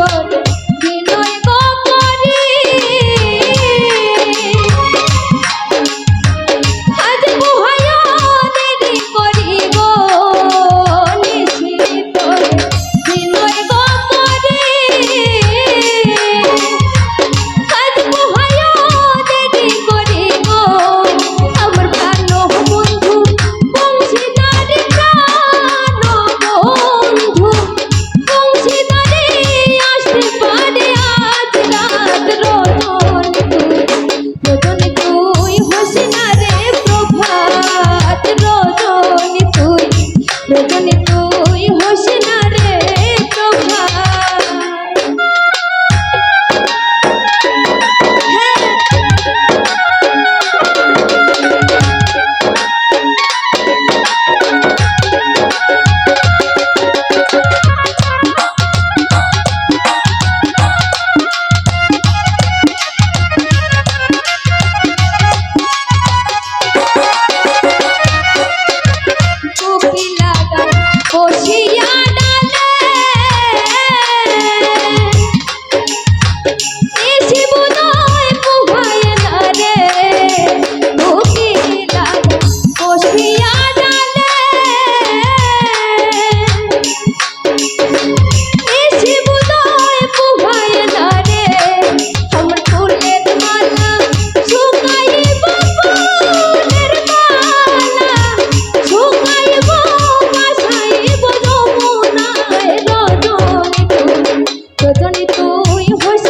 por বসিয়া voice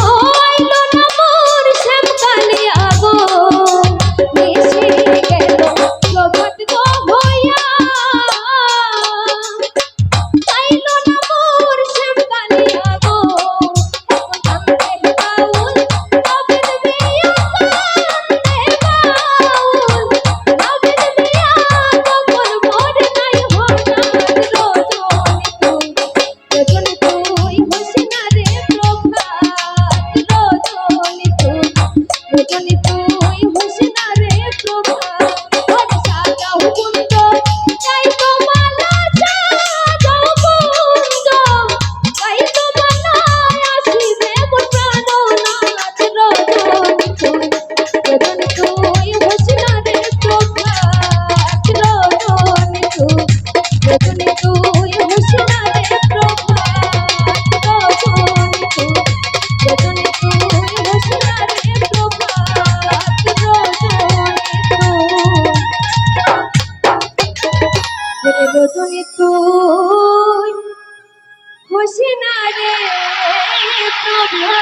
রজনী তুই। হোসিনা রে প্রভা